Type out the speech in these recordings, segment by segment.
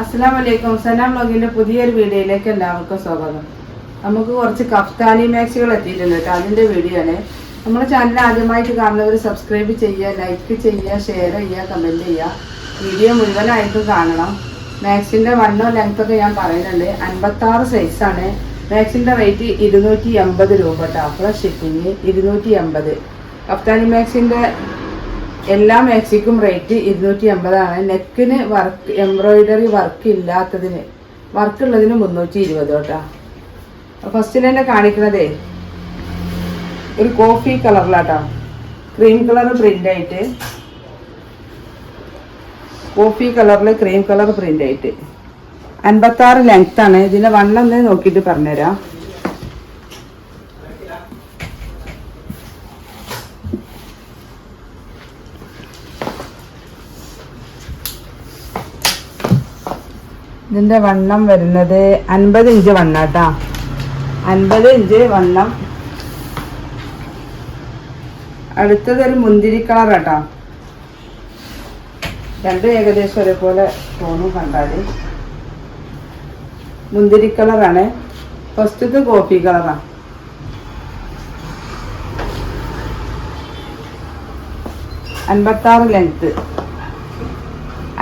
അസ്സാം വലൈക്കും സനാം ബ്ലോഗിന്റെ പുതിയൊരു വീഡിയോയിലേക്ക് എല്ലാവർക്കും സ്വാഗതം. നമുക്ക് കുറച്ച് കഫ്താനി മാക്സുകൾ എത്തിയിട്ടുണ്ട് കേട്ടോ അതിന്റെ വീഡിയോ ആണ്. നമ്മുടെ ചാനൽ ആദ്യമായിട്ട് കാണുന്നവർ സബ്സ്ക്രൈബ് ചെയ്യുക ലൈക്ക് ചെയ്യുക ഷെയർ ചെയ്യുക കമന്റ് ചെയ്യുക. വീഡിയോ മുഴുവനായിട്ടും കാണണം. മാക്സിന്റെ വണ്ണോ ലെങ്ത് ഒക്കെ ഞാൻ പറയുന്നുണ്ട്. അൻപത്തി ആറ് സൈസാണ് മാക്സിന്റെ റേറ്റ് ഇരുന്നൂറ്റി എൺപത് രൂപ കേട്ടോ. ഷിപ്പിങ് ഇരുന്നൂറ്റി എൺപത്. കഫ്താനി മാക്സിന്റെ എല്ലാ മാക്സിക്കും റേറ്റ് ഇരുന്നൂറ്റി അമ്പതാണ് നെക്കിന് വർക്ക് എംബ്രോയിഡറി വർക്ക് ഇല്ലാത്തതിന് വർക്ക് ഉള്ളതിന് മുന്നൂറ്റി ഇരുപത് കേട്ടോ ഫസ്റ്റിൽ തന്നെ കാണിക്കണതേ. ഒരു കോഫി കളറിലാട്ടോ. ക്രീം കളർ പ്രിന്റ് ആയിട്ട്. കോഫി കളറിൽ ക്രീം കളർ പ്രിന്റ് ആയിട്ട്. അൻപത്തി ആറ് ലെങ്ത് ആണ്. ഇതിന്റെ വണ്ണം നോക്കിയിട്ട് പറഞ്ഞുതരാം. ഇതിന്റെ വണ്ണം വരുന്നത് അൻപത് ഇഞ്ച് വണ്ണ കേട്ടോ അൻപത് ഇഞ്ച് വണ്ണം. അടുത്തത് ഒരു മുന്തിരി കളർ കേട്ടോ രണ്ടും ഏകദേശം ഒരേപോലെ തോന്നും കണ്ടാൽ. മുന്തിരി കളറാണ്. ഫസ്റ്റത്തെ കോഫി കളറാ. അൻപത്താറ് ലെങ്ത്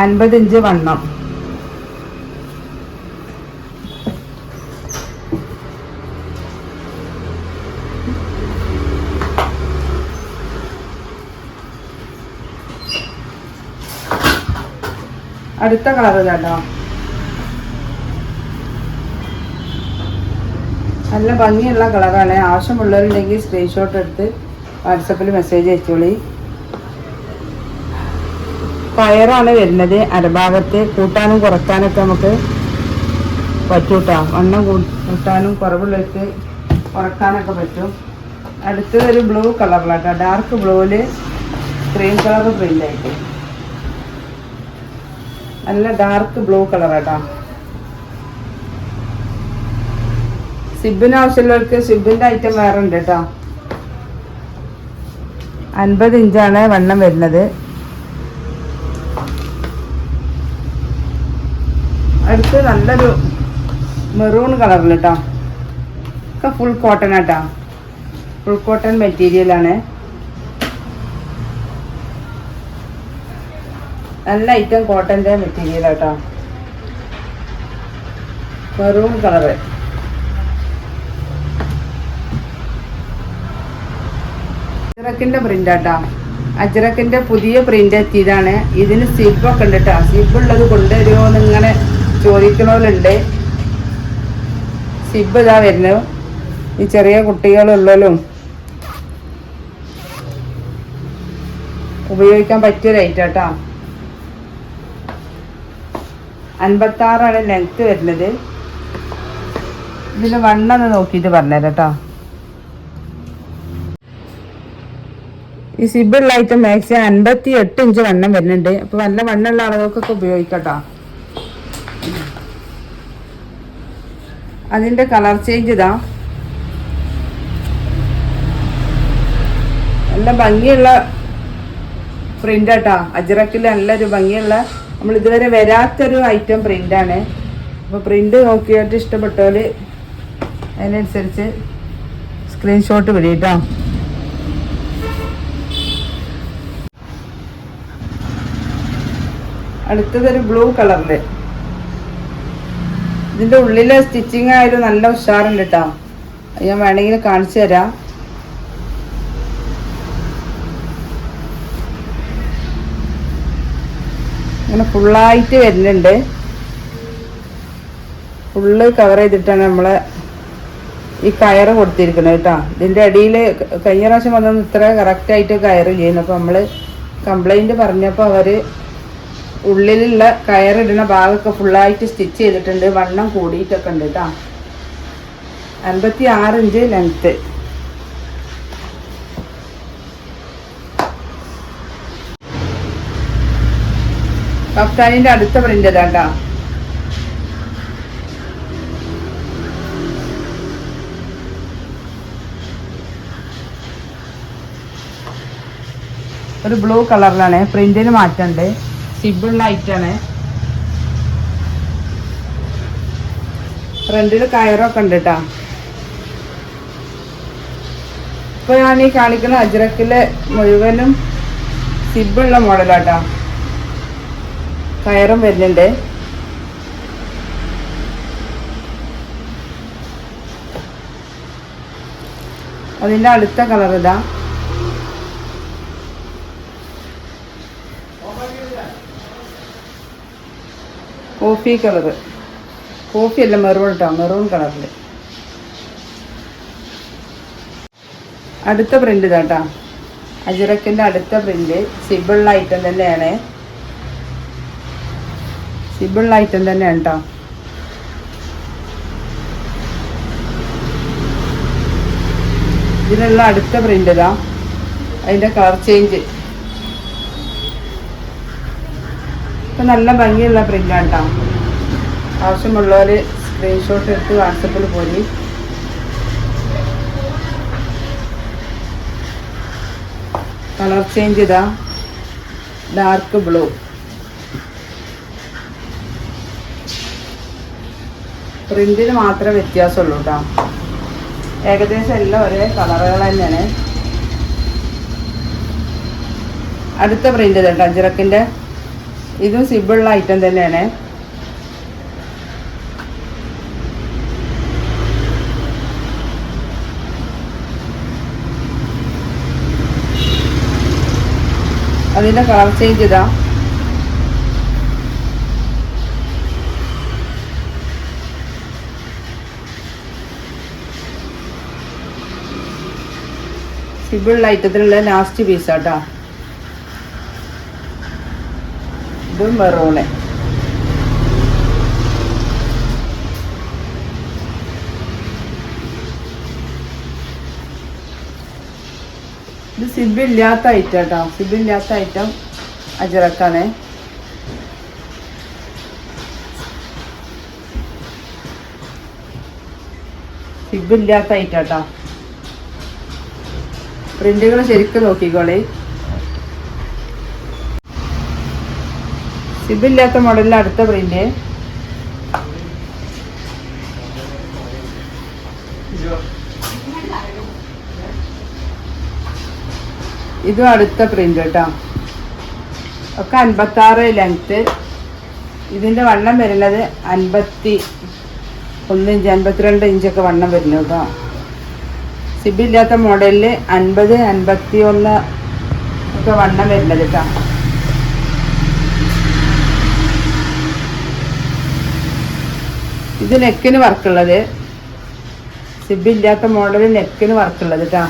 അൻപത് ഇഞ്ച് വണ്ണം. അടുത്ത കളർ കേട്ടോ നല്ല ഭംഗിയുള്ള കളറാണ്. ആവശ്യമുള്ളവരുണ്ടെങ്കിൽ സ്ക്രീൻഷോട്ട് എടുത്ത് വാട്സപ്പിൽ മെസ്സേജ് അയച്ചോളി. പയറാണ് വരുന്നത്. അരഭാഗത്ത് കൂട്ടാനും കുറക്കാനൊക്കെ നമുക്ക് പറ്റൂട്ടാ. വണ്ണം കൂട്ടാനും കുറവുള്ളവർക്ക് കുറക്കാനൊക്കെ പറ്റും. അടുത്തത് ഒരു ബ്ലൂ കളറിലാട്ടോ ഡാർക്ക് ബ്ലൂവിൽ ക്രീം കളർ പ്രിന്റ് ആയിട്ട്. നല്ല ഡാർക്ക് ബ്ലൂ കളർ കേട്ടോ സിബിന് ആവശ്യമുള്ളവർക്ക് സിബിന്റെ ഐറ്റം വേറെ ഉണ്ട് കേട്ടോ അൻപത് ഇഞ്ചാണ് വണ്ണം വരുന്നത്. അടുത്ത് നല്ലൊരു മെറൂൺ കളറിൽ കേട്ടോ ഒക്കെ ഫുൾ കോട്ടൺ ആട്ടോ ഫുൾ കോട്ടൺ മെറ്റീരിയൽ നല്ല ഐറ്റം കോട്ടന്റെ മെറ്റീരിയൽ കേട്ടോ മെറൂൺ കളറ് അജ്രക്കിന്റെ ആട്ടാ. അജ്രക്കിന്റെ പുതിയ പ്രിന്റ് എത്തിയതാണ്. ഇതിന് സിബ് ഒക്കെ ഉണ്ട് കേട്ടോ സിബ് ഉള്ളത് കൊണ്ടുവരുമോ എന്ന് ഇങ്ങനെ ചോദിക്കണോലുണ്ട് സിബ് ഇതാ വരുന്നു ഈ ചെറിയ കുട്ടികളുള്ളതും ഉപയോഗിക്കാൻ പറ്റിയ റേറ്റ് കേട്ടോ അൻപത്തി ആറാണ് ലെങ്ത് വരുന്നത്. ഇതിന് വണ്ണം നോക്കിയിട്ട് പറഞ്ഞുതരാം കേട്ടോ. ഈ സിബിളുള്ള ഐറ്റം മാക്സിമം അൻപത്തി എട്ട് ഇഞ്ച് വണ്ണം വരുന്നുണ്ട്. അപ്പൊ നല്ല വണ്ണമുള്ള ആളുകൾക്കൊക്കെ ഉപയോഗിക്കട്ടോ. അതിന്റെ കളർ ചേഞ്ച് ഇതാ. നല്ല ഭംഗിയുള്ള പ്രിന്റ് ആട്ടാ അജ്രക്കിൽ നല്ലൊരു ഭംഗിയുള്ള നമ്മൾ ഇതുവരെ വരാത്തൊരു ഐറ്റം പ്രിന്റ് ആണ് അപ്പൊ പ്രിന്റ് നോക്കിയിട്ട് ഇഷ്ടപ്പെട്ടവർ അതിനനുസരിച്ച് സ്ക്രീൻഷോട്ട് വിടും കേട്ടോ അടുത്തതൊരു ബ്ലൂ കളറിൽ ഇതിന്റെ ഉള്ളിലെ സ്റ്റിച്ചിങ് ആയാലും നല്ല ഉഷാറുണ്ട് കേട്ടോ ഞാൻ വേണമെങ്കിൽ കാണിച്ചു തരാം ഇങ്ങനെ ഫുള്ളായിട്ട് വരുന്നുണ്ട്. ഫുള്ള് കവർ ചെയ്തിട്ടാണ് നമ്മൾ ഈ കയറ് കൊടുത്തിരിക്കുന്നത് കേട്ടോ. ഇതിന്റെ അടിയിൽ കഴിഞ്ഞ പ്രാവശ്യം വന്നത് ഇത്ര കറക്റ്റായിട്ട് കയറ് ചെയ്യുന്നു അപ്പോൾ നമ്മൾ കംപ്ലൈന്റ് പറഞ്ഞപ്പോൾ അവർ ഉള്ളിലുള്ള കയറിടുന്ന ഭാഗമൊക്കെ ഫുള്ളായിട്ട് സ്റ്റിച്ച് ചെയ്തിട്ടുണ്ട്. വണ്ണം കൂടിയിട്ടൊക്കെ ഉണ്ട് കേട്ടോ. അൻപത്തി ആറ് ഇഞ്ച് ലെങ്ത്ത് കഫ്താനിന്റെ അടുത്ത പ്രിന്റ് ഇതാട്ടോ ഒരു ബ്ലൂ കളറിലാണ് പ്രിന്റിന് മാറ്റണ്ട്. സിബിൾ ലൈറ്റാണ് ഫ്രണ്ടിൽ കയറൊക്കെ ഉണ്ട് കേട്ടോ ഇപ്പൊ ഞാൻ ഈ കാണിക്കുന്ന അജ്രക്കിലെ മുഴുവനും സിബിളുള്ള മോഡലാട്ടോ കയറും വരുന്നുണ്ട്. അതിന്റെ അടുത്ത കളർ ഇതാ. കോഫി കളറ് കോഫി അല്ല മെറൂൺ കേട്ടോ മെറൂൺ കളറിൽ അടുത്ത പ്രിന്റ് ഇതാട്ടാ അജിറക്കിന്റെ അടുത്ത പ്രിന്റ് സിബിൾ ഐറ്റം തന്നെയാണ്. സിബിൾ ഐറ്റം തന്നെയാണ് കേട്ടോ ഇതിനുള്ള അടുത്ത പ്രിന്റ് ഇതാ. അതിന്റെ കളർ ചേഞ്ച് ഇപ്പൊ നല്ല ഭംഗിയുള്ള പ്രിന്റാണ് കേട്ടോ ആവശ്യമുള്ളവർ സ്ക്രീൻഷോട്ട് എടുത്ത് വാട്സപ്പിൽ പോയി കളർ ചേഞ്ച് ഇതാ. ഡാർക്ക് ബ്ലൂ പ്രിന്റിന് മാത്രമേ വ്യത്യാസമുള്ളൂ കേട്ടോ ഏകദേശം എല്ലാം ഒരേ കളറുകൾ തന്നെയാണ്. അടുത്ത പ്രിന്റ് കേട്ടോ അഞ്ചിറക്കിന്റെ ഇതും സിബിളുള്ള ഐറ്റം തന്നെയാണ്. അതിന്റെ കളർ ചേഞ്ച് ഇതാ. സിബിൾ ഐറ്റത്തിലുള്ള ലാസ്റ്റ് പീസ് ആട്ടോ. ഇത് മെറൂണ്. ഇത് സിബില്ലാത്ത ഐറ്റം കേട്ടോ സിബില്ലാത്ത ഐറ്റം അജറക്കാണ്. സിബില്ലാത്ത ഐറ്റം കേട്ടോ പ്രിന്റുകൾ ശരിക്കും നോക്കിക്കോളി. സിബില്ലാത്ത മോഡലിൽ അടുത്ത പ്രിന്റ്. ഇതും അടുത്ത പ്രിന്റ് കേട്ടോ. ഒക്കെ അൻപത്തി ആറ് ലെങ്ത്ത് ഇതിന്റെ വണ്ണം വരുന്നത് അൻപത്തി ഒന്ന് ഇഞ്ച് അൻപത്തിരണ്ട് ഇഞ്ചൊക്കെ വണ്ണം വരുന്നു കേട്ടോ. സിബില്ലാത്ത മോഡലിൽ അൻപത് അൻപത്തി ഒന്ന് ഒക്കെ വണ്ണം വരുന്നത് കേട്ടോ ഇത് നെക്കിന് വർക്കുള്ളത്. സിബില്ലാത്ത മോഡൽ നെക്കിന് വർക്കുള്ളത് കേട്ടോ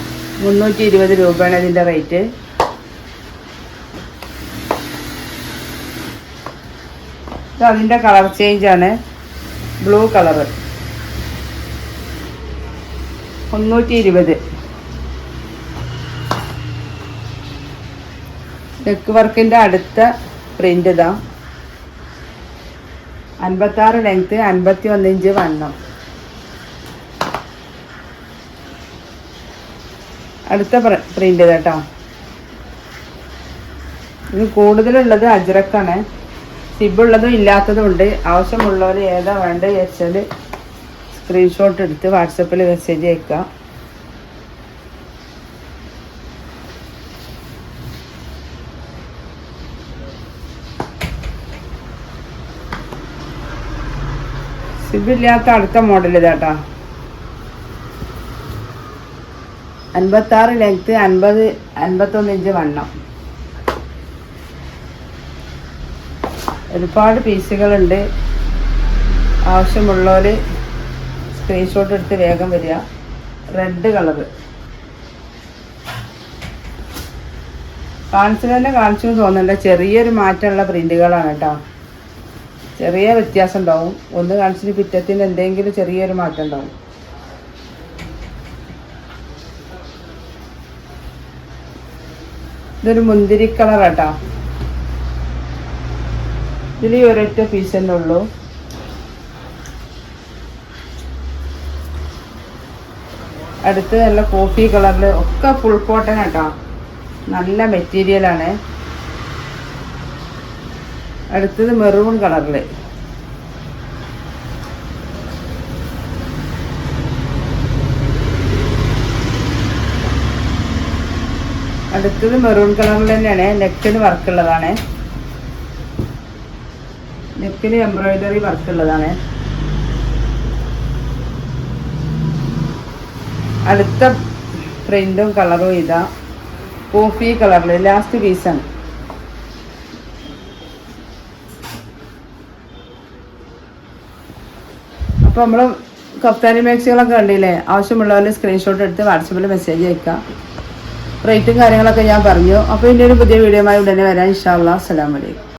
മുന്നൂറ്റി ഇരുപത് രൂപയാണ് ഇതിന്റെ റേറ്റ്. ഇത് അതിന്റെ കളർ ചേഞ്ചാണ്. Blue colour. മുന്നൂറ്റി ഇരുപത് നെക്ക് വർക്കിന്റെ അടുത്ത പ്രിന്റ് ഇതാ. അൻപത്താറ് ലെങ്ത്ത് അൻപത്തി ഒന്ന് ഇഞ്ച് വണ്ണം. അടുത്ത പ്രിന്റ് കേട്ടോ ഇത് കൂടുതലുള്ളത് അജ്രക്കാണ്. സിബുള്ളതും ഇല്ലാത്തതും ഉണ്ട്. ആവശ്യമുള്ളവർ ഏതാ വേണ്ടത് വെച്ചാൽ സ്ക്രീൻഷോട്ട് എടുത്ത് വാട്സപ്പിൽ മെസ്സേജ് അയക്കുക സിബില്ലാത്ത അടുത്ത മോഡൽ ഇതാട്ടാ. അൻപത്താറ് ലെങ്ത്ത് അൻപത് അൻപത്തൊന്ന് ഇഞ്ച് വണ്ണം. ഒരുപാട് പീസുകളുണ്ട് ആവശ്യമുള്ളവർ സ്ക്രീൻഷോട്ട് എടുത്ത് വേഗം വരിക. റെഡ് കളറ് കാണിച്ചു തന്നെ കാണിച്ചു തോന്നുന്നുണ്ട്. ചെറിയൊരു മാറ്റമുള്ള പ്രിന്റുകളാണ് കേട്ടോ. ചെറിയ വ്യത്യാസം ഉണ്ടാവും ഒന്ന് കാണിച്ചിട്ട് പിറ്റത്തിന് എന്തെങ്കിലും ചെറിയൊരു മാറ്റം ഉണ്ടാവും ഇതൊരു മുന്തിരി കളർ കേട്ടോ. ഇതിൽ ഒരൊറ്റ പീസ് തന്നെ ഉള്ളൂ. അടുത്ത് നല്ല കോഫി കളറിൽ ഒക്കെ ഫുൾ കോട്ടൺ കേട്ടോ നല്ല മെറ്റീരിയലാണ് അടുത്തത് മെറൂൺ കളറിൽ അടുത്തത് മെറൂൺ കളറിൽ തന്നെയാണ്. നെക്കിന് വർക്കുള്ളതാണ് നെക്കിന് എംബ്രോയിഡറി വർക്കുള്ളതാണ് അടുത്ത പ്രിന്റും കളറും ഇതാ. കോഫി കളറിൽ ലാസ്റ്റ് പീസാണ് അപ്പോൾ നമ്മൾ കഫ്താനി മാക്സികളൊക്കെ കണ്ടില്ലേ? ആവശ്യമുള്ളവർ സ്ക്രീൻഷോട്ട് എടുത്ത് വാട്സപ്പിൽ മെസ്സേജ് അയക്കാം. റേറ്റും കാര്യങ്ങളൊക്കെ ഞാൻ പറഞ്ഞു. അപ്പോൾ ഇനി ഒരു പുതിയ ആയി ഉടനെ വരാം. ഇൻഷാ അല്ലാ അസ്സലാമു അലൈക്കും.